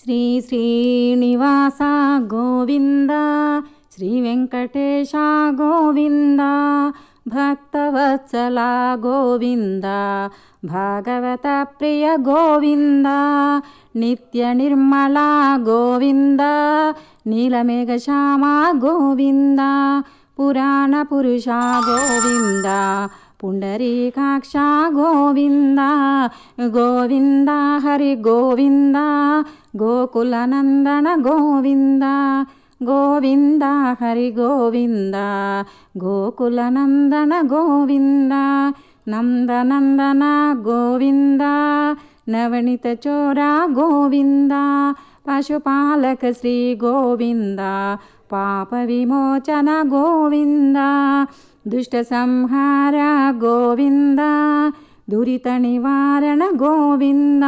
శ్రీ శ్రీనివాస గోవింద శ్రీ వెంకటేశ గోవింద భక్తవత్సల గోవింద భాగవత ప్రియ గోవింద నిత్య నిర్మల గోవింద నీలమేఘ శ్యామ గోవింద పురాణ పురుష గోవింద పుండరీకాక్ష గోవింద గోవింద హరి గోవింద గోకులనందన గోవింద గోవింద హరి గోవింద గోకులనందన గోవింద నందనందన గోవింద నవనిత చోర గోవింద పశుపాలక శ్రీ గోవింద పాప విమోచన గోవింద దుష్ట సంహార గోవింద దురిత నివారణ గోవింద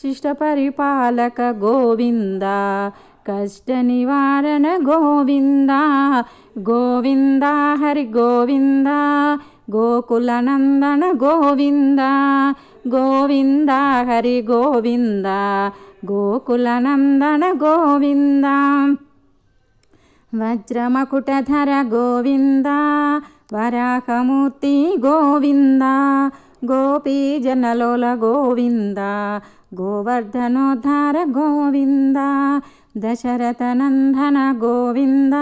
శిష్ట పరిపాలక గోవింద కష్ట నివారణ గోవింద గోవింద హరి గోవింద గోకులనందన గోవింద గోవింద హరి గోవింద గోకులనందన గోవింద వజ్రమకుటధర గోవింద వరాహమూర్తి గోవింద గోపీజనలోల గోవింద గోవర్ధనోద్ధార గోవింద దశరథనందన గోవింద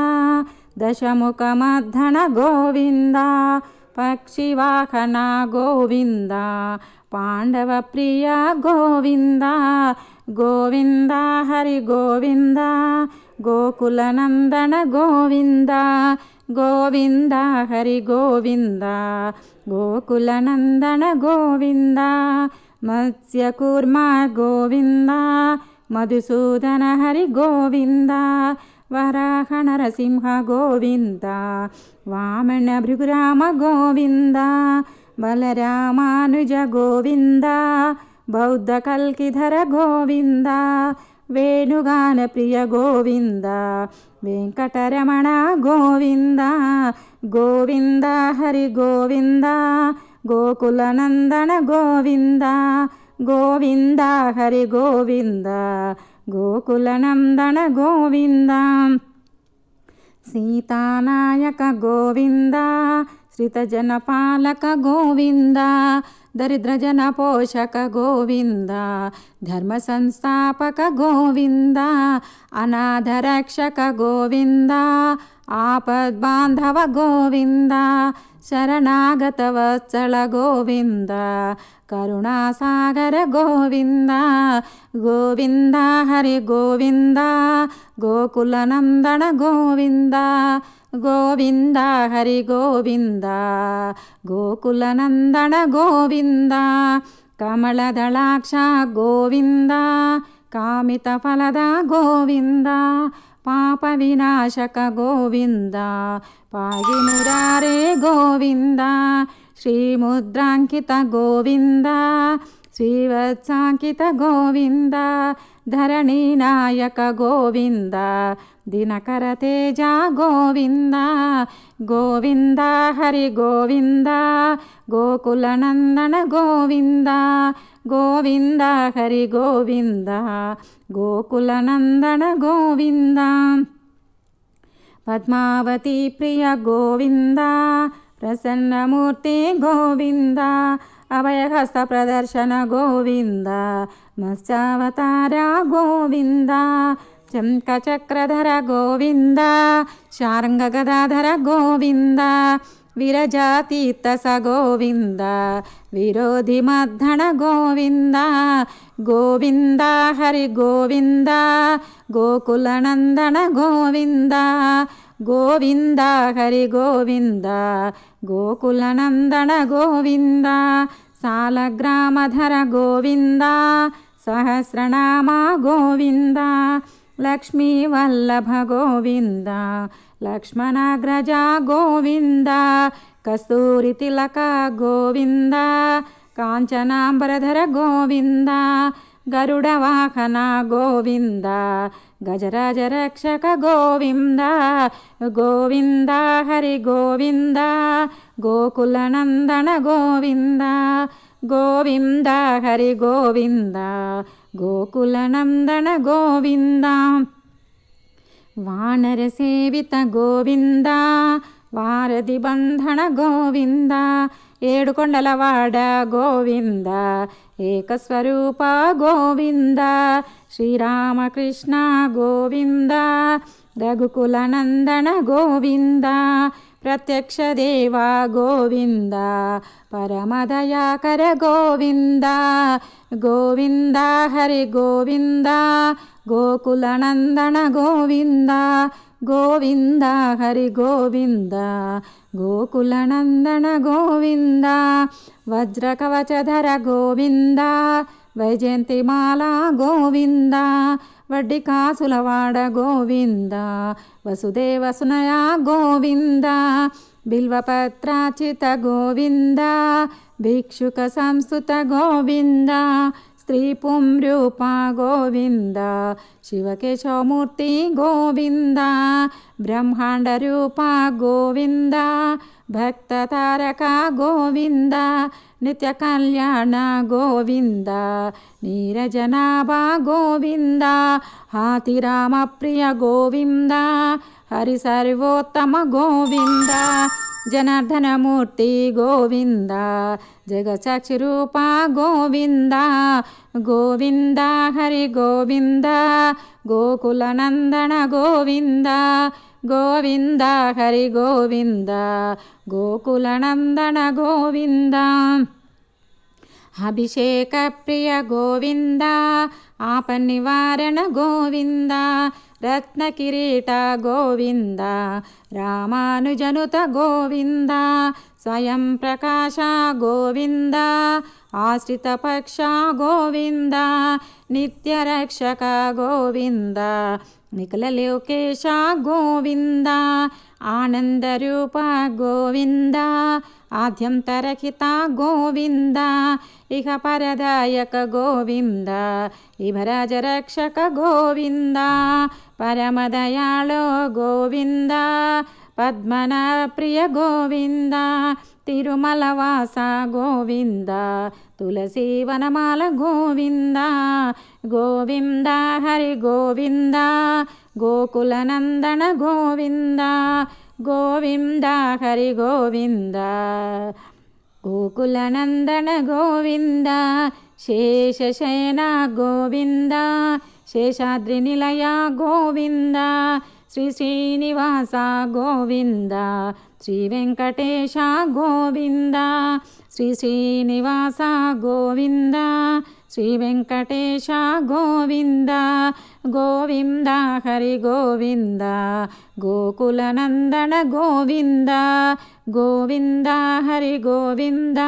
దశముఖమర్ధన గోవింద పక్షివాహన గోవింద పాండవ ప్రియ గోవింద గోవింద హరి గోవింద గోకులనందన గోవింద గోవింద హరి గోవింద గోకులనందన గోవింద మత్స్యకూర్మ గోవింద మధుసూదన హరి గోవింద వరాహ నరసింహ గోవింద వామణ భృగురామ గోవింద బలరామానుజ గోవింద బౌద్ధ కల్కిధర గోవింద వేణుగాన ప్రియ గోవింద వెంకటరమణ గోవింద గోవింద హరి గోవింద గోకులనందన గోవింద గోవింద హరి గోవింద గోకులనందన గోవింద. సీతానాయక గోవింద శ్రితజనపాలక గోవింద దరిద్రజన పోషక గోవింద ధర్మ సంస్థాపక గోవింద అనాథరక్షక గోవింద ఆపద్బాంధవ గోవింద శరణాగత వత్సల గోవింద కరుణాసాగర గోవింద గోవింద హరి గోవింద గోకులనందన గోవింద గోవింద హరి గోవింద గోకులనందన గోవింద కమలదళాక్ష గోవింద కామిత ఫలద గోవింద పాప వినాశక గోవింద. పాగి మురారే గోవింద శ్రీముద్రాంకిత గోవింద శ్రీవత్సాంకిత గోవింద ధరణీ నాయక గోవింద దినకర తేజ గోవింద గోవింద హరి గోవింద గోకులనందన గోవింద గోవింద హరి గోవింద గోకులనందన గోవింద పద్మావతి ప్రియ గోవింద ప్రసన్నమూర్తి గోవింద అభయహస్త ప్రదర్శన గోవింద మత్స్యావతార గోవింద శంఖచక్రధర గోవింద శారంగ గదాధర గోవింద విరజాతీత స గోవింద విరోధి మర్ధన గోవింద గోవింద హరి గోవింద గోకులనందన గోవింద गोविन्द हरिगोविन्द गोकुलनन्दनगोविन्द सालग्रामधर गोविन्द सहस्रनामा गोविन्द लक्ष्मीवल्लभ गोविन्द लक्ष्मणग्रजा गोविन्द कस्तूरितिलक गोविन्द काञ्चनाम्बरधर गोविन्द గోవింద గోవింద గరుడ వాహన గోవింద గజరాజ రక్షక గోవింద గోవింద హరి గోవింద గోకులనందన గోవింద గోవింద హరి గోవింద గోకులనందన గోవింద వానర సేవిత గోవిందా వారధి బంధన గోవింద ఏడుకొండలవాడ గోవింద ఏకస్వరూప గోవింద శ్రీరామకృష్ణ గోవింద రఘుకులనందన గోవింద ప్రత్యక్ష దేవ గోవింద పరమదయాకర గోవింద గోవింద హరి గోవింద గోకులనందన గోవింద గోవింద హరి గోవింద గోకులనందన గోవింద వజ్రకవచధర గోవింద వైజయంతి వైజయంతిమాల గోవింద వడ్డి కాసులవాడ గోవింద వసుదేవ సునయ గోవింద బిల్వపత్రాచిత గోవింద భిక్షుక సంస్థుత గోవింద స్త్రీ పుంరూప గోవింద శివకేశవమూర్తి గోవింద బ్రహ్మాండ రూప గోవింద భక్త తారక గోవింద నిత్య కళ్యాణ గోవింద నీరజనాభ గోవింద హాతిరామ ప్రియ గోవింద హరి సర్వోత్తమ గోవింద జనార్దనమూర్తి గోవింద జగసాక్షి రూప గోవింద గోవింద హరి గోవింద గోకులనందన గోవింద గోవింద హరి గోవింద గోకులనందన గోవింద. అభిషేక ప్రియ గోవింద ఆప నివారణ గోవింద రత్నకిరీట గోవింద రామానుజనుత గోవింద స్వయం ప్రకాశ గోవింద ఆశ్రితపక్ష గోవింద నిత్యరక్షక గోవింద నిఖిలలోకేశ గోవింద ఆనందరూప గోవింద ఆద్యంతరహిత గోవింద ఇహ పరదాయక గోవింద ఇభరాజరక్షక గోవింద పరమదయాళో గోవింద పద్మన ప్రియ గోవింద తిరుమలవాస గోవింద తులసి వనమాల గోవింద గోవింద హరి గోవింద గోకులనందన గోవింద గోవింద హరి గోవింద గోకులనందన గోవింద శేషశయన గోవింద శేషాద్రి నిలయ గోవింద శ్రీ శ్రీనివాస గోవింద శ్రీ వెంకటేశ గోవింద శ్రీ శ్రీనివాస గోవింద. శ్రీ వెంకటేశ గోవింద గోవింద హరి గోవింద గోకులనందన గోవింద గోవింద హరి గోవింద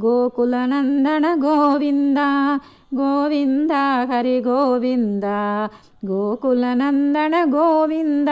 గోకులనందన గోవింద గోవింద హరి గోవింద గోకులనందన గోవింద